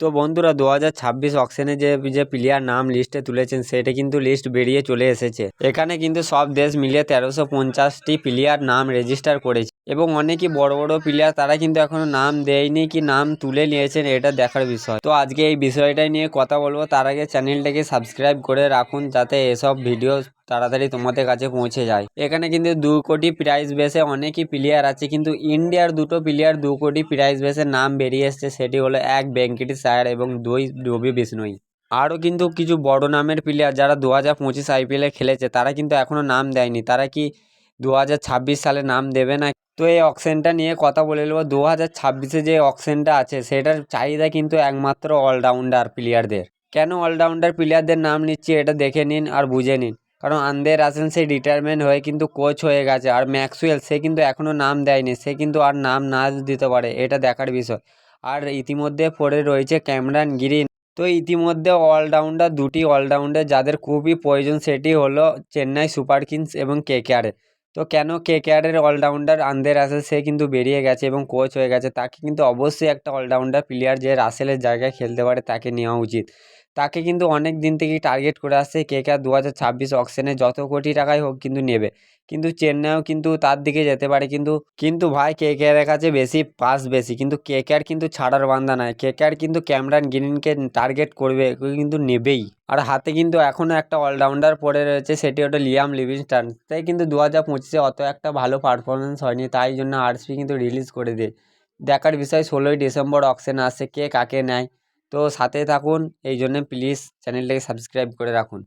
তো বন্ধুরা দু হাজার ছাব্বিশ অকশনে যে যে প্লেয়ার নাম লিস্টে তুলেছেন, সেটা কিন্তু লিস্ট বেরিয়ে চলে এসেছে। এখানে কিন্তু সব দেশ মিলিয়ে তেরোশো পঞ্চাশটি প্লেয়ার নাম রেজিস্টার করেছে। এবং অনেকই বড় বড় প্লেয়ার তারা কিন্তু এখনও নাম দেয়নি কি নাম তুলে নিয়েছেন এটা দেখার বিষয়। তো আজকে এই বিষয়টাই নিয়ে কথা বলব, তার আগে চ্যানেলটাকে সাবস্ক্রাইব করে রাখুন যাতে এসব ভিডিও তাড়াতাড়ি তোমাদের কাছে পৌঁছে যায়। এখানে কিন্তু দু কোটি প্রাইজ বেসে অনেকই প্লেয়ার আছে, কিন্তু ইন্ডিয়ার দুটো প্লেয়ার দু কোটি প্রাইজ বেসে নাম বেরিয়ে এসছে, সেটি হলো এক ভেঙ্কটেশ সায়ার এবং দুই রবি বিষ্ণুই। আরও কিন্তু কিছু বড় নামের প্লেয়ার যারা দু হাজার পঁচিশ আইপিএলে খেলেছে, তারা কিন্তু এখনও নাম দেয়নি। তারা কি দু হাজার ছাব্বিশ সালে নাম দেবে না তো এই অকশনটা নিয়ে কথা বলে নেব। দু হাজার ছাব্বিশে যে অকশনটা আছে, সেটার চাহিদা কিন্তু একমাত্র অলরাউন্ডার প্লেয়ারদের কেন অলরাউন্ডার প্লেয়ারদের নাম নিচ্ছি এটা দেখে নিন আর বুঝে নিন। কারণ আন্দের আসেন, সে রিটায়ারমেন্ট হয়ে কিন্তু কোচ হয়ে গেছে আর ম্যাক্সওয়েল, সে কিন্তু এখনও নাম দেয়নি, সে কিন্তু আর নাম না দিতে পারে, এটা দেখার বিষয়। আর ইতিমধ্যে পড়ে রয়েছে ক্যামেরান গ্রিন। তো ইতিমধ্যে অলরাউন্ডার দুটি অলরাউন্ডার যাদের খুবই প্রয়োজন, সেটি হলো চেন্নাই সুপার কিংস এবং কেকেআরে তো কেন কেকেআরের অলরাউন্ডার আন্দের রাসেল সে কিন্তু বেরিয়ে গেছে এবং কোচ হয়ে গেছে, তাকে কিন্তু অবশ্যই একটা অলরাউন্ডার প্লেয়ার যে রাসেলের জায়গায় খেলতে পারে তাকে নেওয়া উচিত। তাকে কিন্তু অনেক দিন থেকেই টার্গেট করে আসছে কেকেআর দু হাজার ছাব্বিশ অকশনে যত কোটি টাকাই হোক কিন্তু নেবে। কিন্তু চেন্নাইও কিন্তু তার দিকে যেতে পারে। কিন্তু কিন্তু ভাই কে কে কেকেআরের কাছে বেশি পাস বেশি। কিন্তু কেকেআর কিন্তু ছাড়ার বান্দা নয়। কেকেআর কিন্তু ক্যামরান গ্রিনকে টার্গেট করবে কিন্তু নেবেই। আর হাতে কিন্তু এখনও একটা অলরাউন্ডার পড়ে রয়েছে, সেটি হলো লিয়াম লিভিংস্টান। তাই কিন্তু দু হাজার পঁচিশে অত একটা ভালো পারফরমেন্স হয়নি, তাই জন্য আরসিবি কিন্তু রিলিজ করে দেয়। দেখার বিষয় ষোলোই ডিসেম্বর অকশন আসছে, কে কাকে নেয়। তো সাথে থাকুন এই জন্যে প্লিজ চ্যানেলটাকে সাবস্ক্রাইব করে রাখুন।